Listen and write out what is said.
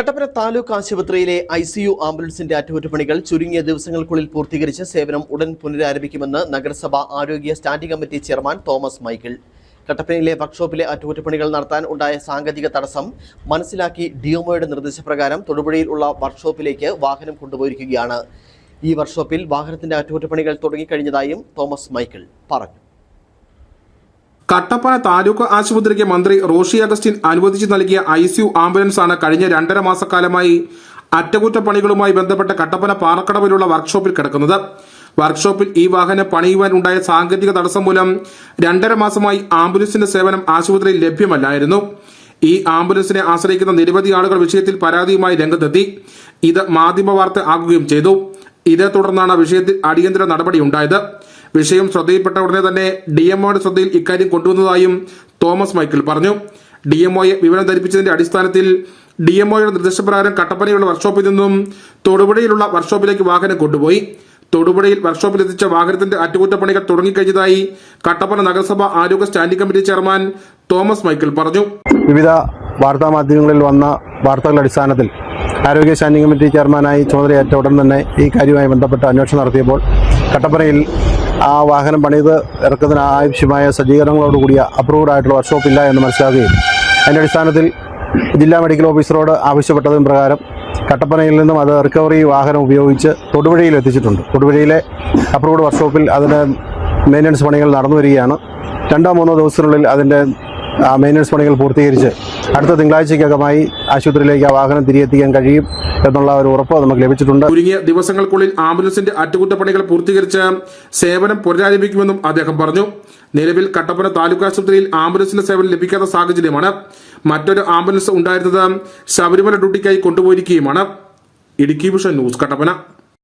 കട്ടപ്പന താലൂക്ക് ആശുപത്രിയിലെ I C U ആംബുലൻസിന്റെ അറ്റകുറ്റപ്പണികൾ ചുരുങ്ങിയ ദിവസങ്ങൾക്കുള്ളിൽ പൂർത്തീകരിച്ച് സേവനം ഉടൻ പുനരാരംഭിക്കുമെന്ന് നഗരസഭ ആരോഗ്യ standing committee chairman Thomas Michael. കട്ടപ്പനയിലെ വർക്ക്ഷോപ്പിലെ അറ്റകുറ്റപ്പണികൾ നടത്താൻ ഉണ്ടായ സാങ്കേതിക തടസ്സം മനസ്സിലാക്കി ഡിഒമോയുടെ നിർദ്ദേശപ്രകാരം തൊടുപുഴയിൽ ഉള്ള വർക്ക്ഷോപ്പിലേക്ക് വാഹനം കൊണ്ടുപോയിരിക്കുകയാണ്. ഈ വർക്ക്ഷോപ്പിൽ വാഹനത്തിന്റെ അറ്റകുറ്റപ്പണികൾ തുടങ്ങിക്കഴിഞ്ഞതായും തോമസ് മൈക്കിൾ പറഞ്ഞു. കട്ടപ്പന താലൂക്ക് ആശുപത്രിക്ക് മന്ത്രി റോഷി അഗസ്റ്റിൻ അനുവദിച്ചു നൽകിയ ഐ സിയു ആംബുലൻസാണ് കഴിഞ്ഞ രണ്ടര മാസക്കാലമായി അറ്റകുറ്റപ്പണികളുമായി ബന്ധപ്പെട്ട കട്ടപ്പന പാറക്കടവിലുള്ള വർക്ക്ഷോപ്പിൽ കിടക്കുന്നത്. വർക്ക്ഷോപ്പിൽ ഈ വാഹനം പണിയുവാൻ ഉണ്ടായ സാങ്കേതിക തടസ്സം മൂലം രണ്ടര മാസമായി ആംബുലൻസിന്റെ സേവനം ആശുപത്രിയിൽ ലഭ്യമല്ലായിരുന്നു. ഈ ആംബുലൻസിനെ ആശ്രയിക്കുന്ന നിരവധി ആളുകൾ വിഷയത്തിൽ പരാതിയുമായി രംഗത്തെത്തി. ഇത് മാധ്യമ വാർത്ത ആകുകയും ചെയ്തു. ഇതേ തുടർന്നാണ് വിഷയത്തിൽ അടിയന്തര നടപടി ഉണ്ടായത്. വിഷയം ശ്രദ്ധയിൽപ്പെട്ട ഉടനെ തന്നെ ഡി എംഒയുടെ ശ്രദ്ധയിൽ ഇക്കാര്യം കൊണ്ടുവന്നതായും തോമസ് മൈക്കിൾ പറഞ്ഞു. ഡി എംഒയെ വിവരം ധരിപ്പിച്ചതിന്റെ അടിസ്ഥാനത്തിൽ ഡി എംഒയുടെ നിർദ്ദേശപ്രകാരം കട്ടപ്പനയുള്ള വർക്ക്ഷോപ്പിൽ നിന്നും തൊടുപുഴയിലുള്ള വർക്ക്ഷോപ്പിലേക്ക് വാഹനം കൊണ്ടുപോയി. തൊടുപുഴയിൽ വർക്ക്ഷോപ്പിൽ എത്തിച്ച വാഹനത്തിന്റെ അറ്റകുറ്റപ്പണികൾ തുടങ്ങിക്കഴിഞ്ഞതായി കട്ടപ്പന നഗരസഭ ആരോഗ്യ standing committee chairman Thomas Michael പറഞ്ഞു. വിവിധ വാർത്താമാധ്യമങ്ങളിൽ വന്ന വാർത്തകളുടെ അടിസ്ഥാനത്തിൽ ആരോഗ്യ സ്റ്റാൻഡിംഗ് കമ്മിറ്റി ചെയർമാനായി ചുമതലയേറ്റ ഉടൻ തന്നെ ഈ കാര്യവുമായി ബന്ധപ്പെട്ട് അന്വേഷണം നടത്തിയപ്പോൾ കട്ടപ്പനയിൽ ആ വാഹനം പണിത് ഇറക്കുന്നതിന് ആവശ്യമായ സജ്ജീകരണങ്ങളോടുകൂടിയ അപ്രൂവ്ഡ് ആയിട്ടുള്ള വർക്ക്ഷോപ്പ് ഇല്ല എന്ന് മനസ്സിലാക്കുകയും അതിന്റെ അടിസ്ഥാനത്തിൽ ജില്ലാ മെഡിക്കൽ ഓഫീസറോട് ആവശ്യപ്പെട്ടതിന് പ്രകാരം കട്ടപ്പനയിൽ നിന്നും അത് റിക്കവറി വാഹനം ഉപയോഗിച്ച് തൊടുപുഴയിൽ എത്തിച്ചിട്ടുണ്ട്. തൊടുപുഴയിലെ അപ്രൂവ്ഡ് വർക്ക്ഷോപ്പിൽ അതിന്റെ മെയിന്റനൻസ് പണികൾ നടന്നു വരികയാണ്. രണ്ടോ മൂന്നോ ദിവസത്തിനുള്ളിൽ അതിന്റെ മെയിന്റനൻസ് പണികൾ പൂർത്തീകരിച്ച് അടുത്ത തിങ്കളാഴ്ചയ്ക്കകമായി ആശുപത്രിയിലേക്ക് ആ വാഹനം തിരികെത്തിക്കാൻ കഴിയും എന്നുള്ള ഒരു ഉറപ്പ് നമുക്ക് ലഭിച്ചിട്ടുണ്ട്. ചുരുങ്ങിയ ദിവസങ്ങൾക്കുള്ളിൽ ആംബുലൻസിന്റെ അറ്റകുറ്റപ്പണികൾ പൂർത്തീകരിച്ച് സേവനം പുനരാരംഭിക്കുമെന്നും അദ്ദേഹം പറഞ്ഞു. നിലവിൽ കട്ടപ്പന താലൂക്ക് ആശുപത്രിയിൽ ആംബുലൻസിന്റെ സേവനം ലഭിക്കാത്ത സാഹചര്യമാണ്. മറ്റൊരു ആംബുലൻസ് ഉണ്ടായിരുന്നത് ശബരിമല ഡ്യൂട്ടിക്കായി കൊണ്ടുപോയിരിക്കുകയുമാണ്. Idukki vision news Kattappana.